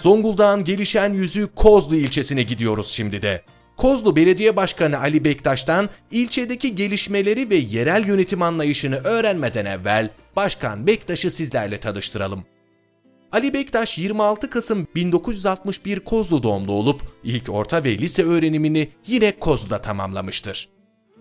Zonguldak'ın gelişen yüzü Kozlu ilçesine gidiyoruz şimdi de. Kozlu Belediye Başkanı Ali Bektaş'tan ilçedeki gelişmeleri ve yerel yönetim anlayışını öğrenmeden evvel Başkan Bektaş'ı sizlerle tanıştıralım. Ali Bektaş 26 Kasım 1961 Kozlu doğumlu olup ilk orta ve lise öğrenimini yine Kozlu'da tamamlamıştır.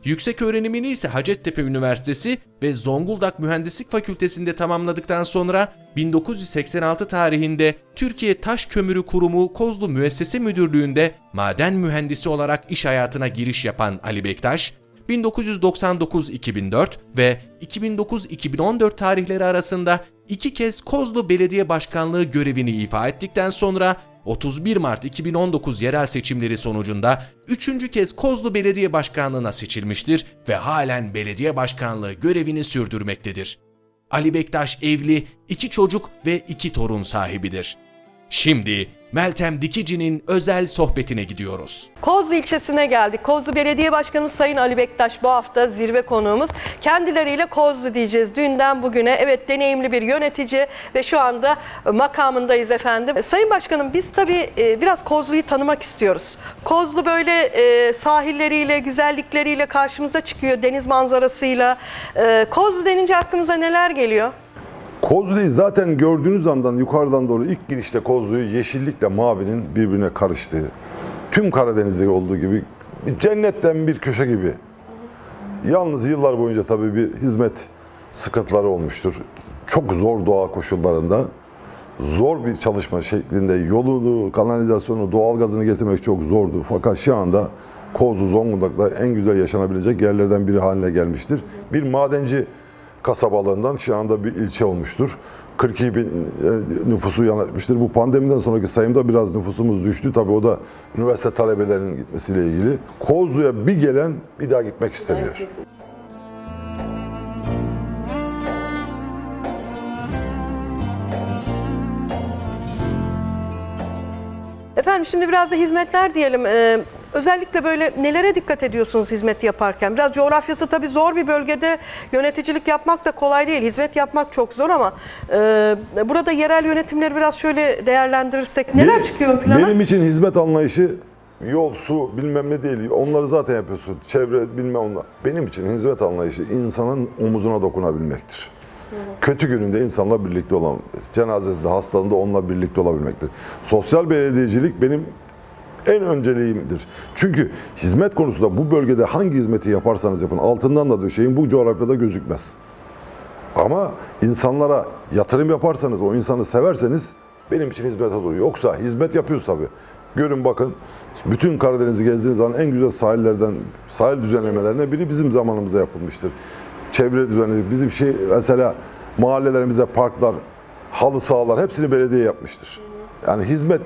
Yüksek öğrenimini ise Hacettepe Üniversitesi ve Zonguldak Mühendislik Fakültesinde tamamladıktan sonra 1986 tarihinde Türkiye Taş Kömürü Kurumu Kozlu Müessese Müdürlüğü'nde maden mühendisi olarak iş hayatına giriş yapan Ali Bektaş, 1999-2004 ve 2009-2014 tarihleri arasında iki kez Kozlu Belediye Başkanlığı görevini ifa ettikten sonra 31 Mart 2019 yerel seçimleri sonucunda üçüncü kez Kozlu Belediye Başkanlığı'na seçilmiştir ve halen belediye başkanlığı görevini sürdürmektedir. Ali Bektaş evli, iki çocuk ve iki torun sahibidir. Şimdi Meltem Dikici'nin özel sohbetine gidiyoruz. Kozlu ilçesine geldik. Kozlu Belediye Başkanımız Sayın Ali Bektaş bu hafta zirve konuğumuz. Kendileriyle Kozlu diyeceğiz dünden bugüne. Evet deneyimli bir yönetici ve şu anda makamındayız efendim. Sayın Başkanım biz tabii e, biraz Kozlu'yu tanımak istiyoruz. Kozlu böyle e, sahilleriyle, güzellikleriyle karşımıza çıkıyor. Deniz manzarasıyla. E, Kozlu denince aklımıza neler geliyor? Kozlu'yu zaten gördüğünüz andan yukarıdan doğru ilk girişte Kozlu'yu yeşillikle mavinin birbirine karıştığı, tüm Karadeniz'de olduğu gibi bir cennetten bir köşe gibi. Yalnız yıllar boyunca tabii bir hizmet sıkıntıları olmuştur. Çok zor doğa koşullarında zor bir çalışma şeklinde yolunu, kanalizasyonu, doğalgazını getirmek çok zordu. Fakat şu anda Kozlu Zonguldak'ta en güzel yaşanabilecek yerlerden biri haline gelmiştir. Bir madenci kasabalığından şu anda bir ilçe olmuştur. 42 bin e, nüfusu yanaşmıştır. Bu pandemiden sonraki sayımda biraz nüfusumuz düştü. Tabii o da üniversite talebelerinin gitmesiyle ilgili. Kozlu'ya bir gelen bir daha gitmek istemiyor. Efendim şimdi biraz da hizmetler diyelim. Özellikle böyle nelere dikkat ediyorsunuz hizmet yaparken? Biraz coğrafyası tabii zor bir bölgede yöneticilik yapmak da kolay değil. Hizmet yapmak çok zor ama e, burada yerel yönetimleri biraz şöyle değerlendirirsek neler Benim- çıkıyor plana? Benim için hizmet anlayışı yol, su bilmem ne değil. Onları zaten yapıyorsun. Çevre bilmem onlar. Benim için hizmet anlayışı insanın omuzuna dokunabilmektir. Kötü gününde insanla birlikte olan, cenazesinde, hastalığında onunla birlikte olabilmektir. Sosyal belediyecilik benim en önceliğimdir. Çünkü hizmet konusunda bu bölgede hangi hizmeti yaparsanız yapın altından da döşeyin bu coğrafyada gözükmez. Ama insanlara yatırım yaparsanız, o insanı severseniz benim için hizmet olur. Yoksa hizmet yapıyoruz tabii. Görün bakın, bütün Karadeniz'i gezdiğiniz zaman en güzel sahillerden, sahil düzenlemelerinden biri bizim zamanımızda yapılmıştır. Çevre düzenli, bizim şey mesela mahallelerimize parklar, halı sahalar hepsini belediye yapmıştır. Yani hizmet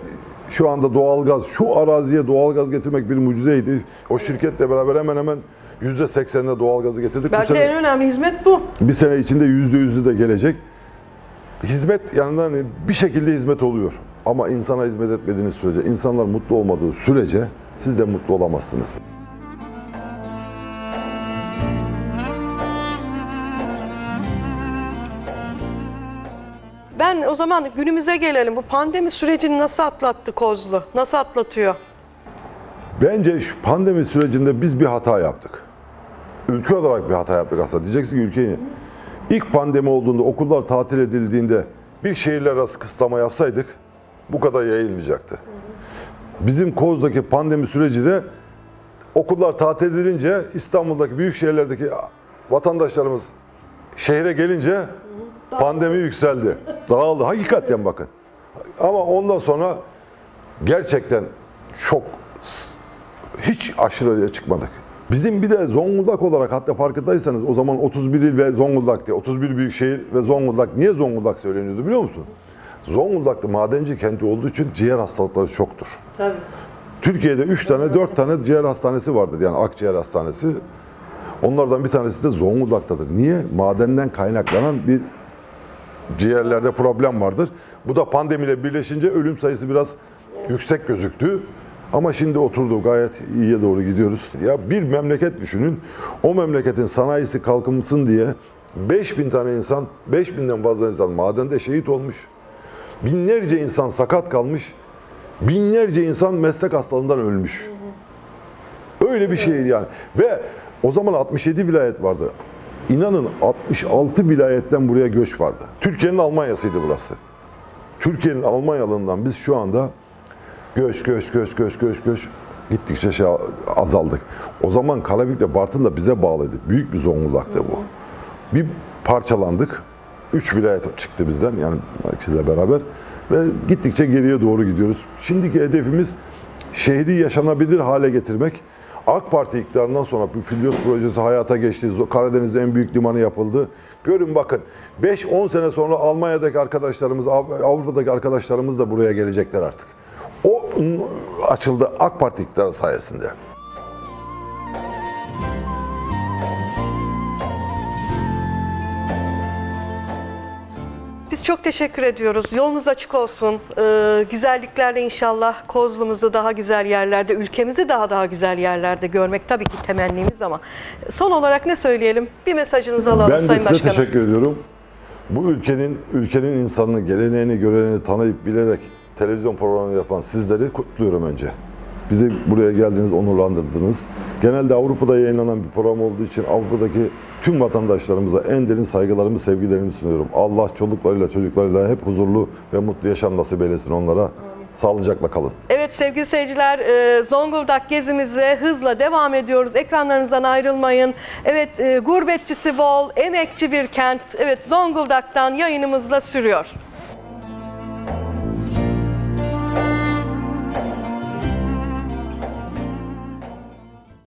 şu anda doğalgaz, şu araziye doğalgaz getirmek bir mucizeydi. O şirketle beraber hemen hemen %80'ine doğalgazı getirdik. Belki sene- en önemli hizmet bu. bir sene içinde yüzde yüzlü de gelecek. Hizmet yani hani bir şekilde hizmet oluyor. Ama insana hizmet etmediğiniz sürece, insanlar mutlu olmadığı sürece siz de mutlu olamazsınız. Ben o zaman günümüze gelelim. Bu pandemi sürecini nasıl atlattı Kozlu? Nasıl atlatıyor? Bence şu pandemi sürecinde biz bir hata yaptık. Ülke olarak bir hata yaptık aslında. Diyeceksin ki ülkeyi ilk pandemi olduğunda okullar tatil edildiğinde bir şehirler arası kısıtlama yapsaydık bu kadar yayılmayacaktı. Bizim Koz'daki pandemi süreci de okullar tatil edilince İstanbul'daki büyük şehirlerdeki vatandaşlarımız şehre gelince pandemi yükseldi. Dağıldı. Hakikaten bakın. Ama ondan sonra gerçekten çok hiç aşırıya çıkmadık. Bizim bir de Zonguldak olarak hatta farkındaysanız o zaman 31 il ve Zonguldak diye 31 büyük şehir ve Zonguldak niye Zonguldak söyleniyordu biliyor musun? Zonguldak'ta madenci kenti olduğu için ciğer hastalıkları çoktur. Tabii. Türkiye'de 3 tane 4 tane ciğer hastanesi vardır yani akciğer hastanesi. Onlardan bir tanesi de Zonguldak'tadır. Niye? Madenden kaynaklanan bir ciğerlerde problem vardır. Bu da pandemiyle birleşince ölüm sayısı biraz yüksek gözüktü. Ama şimdi oturdu gayet iyiye doğru gidiyoruz. Ya bir memleket düşünün. O memleketin sanayisi kalkınsın diye 5000 tane insan, 5000'den fazla insan madende şehit olmuş. Binlerce insan sakat kalmış. Binlerce insan meslek hastalığından ölmüş. Öyle bir şey yani. Ve o zaman 67 vilayet vardı. İnanın 66 vilayetten buraya göç vardı. Türkiye'nin Almanya'sıydı burası. Türkiye'nin Almanyalığından biz şu anda göç göç göç göç göç göç gittikçe şey azaldık. O zaman Karabük de Bartın da bize bağlıydı. Büyük bir Zonguldak'tı bu. Bir parçalandık. Üç vilayet çıktı bizden yani ikisiyle beraber. Ve gittikçe geriye doğru gidiyoruz. Şimdiki hedefimiz şehri yaşanabilir hale getirmek. AK Parti iktidarından sonra bir Filyos projesi hayata geçti. Karadeniz'de en büyük limanı yapıldı. Görün bakın 5-10 sene sonra Almanya'daki arkadaşlarımız, Av- Avrupa'daki arkadaşlarımız da buraya gelecekler artık. O açıldı AK Parti iktidarı sayesinde. Biz çok teşekkür ediyoruz. Yolunuz açık olsun. Ee, güzelliklerle inşallah Kozlu'muzu daha güzel yerlerde, ülkemizi daha daha güzel yerlerde görmek tabii ki temennimiz ama son olarak ne söyleyelim? Bir mesajınızı alalım Ben de Sayın size Başkanım. teşekkür ediyorum. Bu ülkenin ülkenin insanını, geleneğini, göreneğini tanıyıp bilerek televizyon programı yapan sizleri kutluyorum önce. Bizi buraya geldiniz, onurlandırdınız. Genelde Avrupa'da yayınlanan bir program olduğu için Avrupa'daki tüm vatandaşlarımıza en derin saygılarımı, sevgilerimi sunuyorum. Allah çocuklarıyla, çocuklarıyla hep huzurlu ve mutlu yaşam nasip eylesin onlara. Sağlıcakla kalın. Evet sevgili seyirciler e, Zonguldak gezimize hızla devam ediyoruz. Ekranlarınızdan ayrılmayın. Evet e, gurbetçisi bol, emekçi bir kent. Evet Zonguldak'tan yayınımızla sürüyor.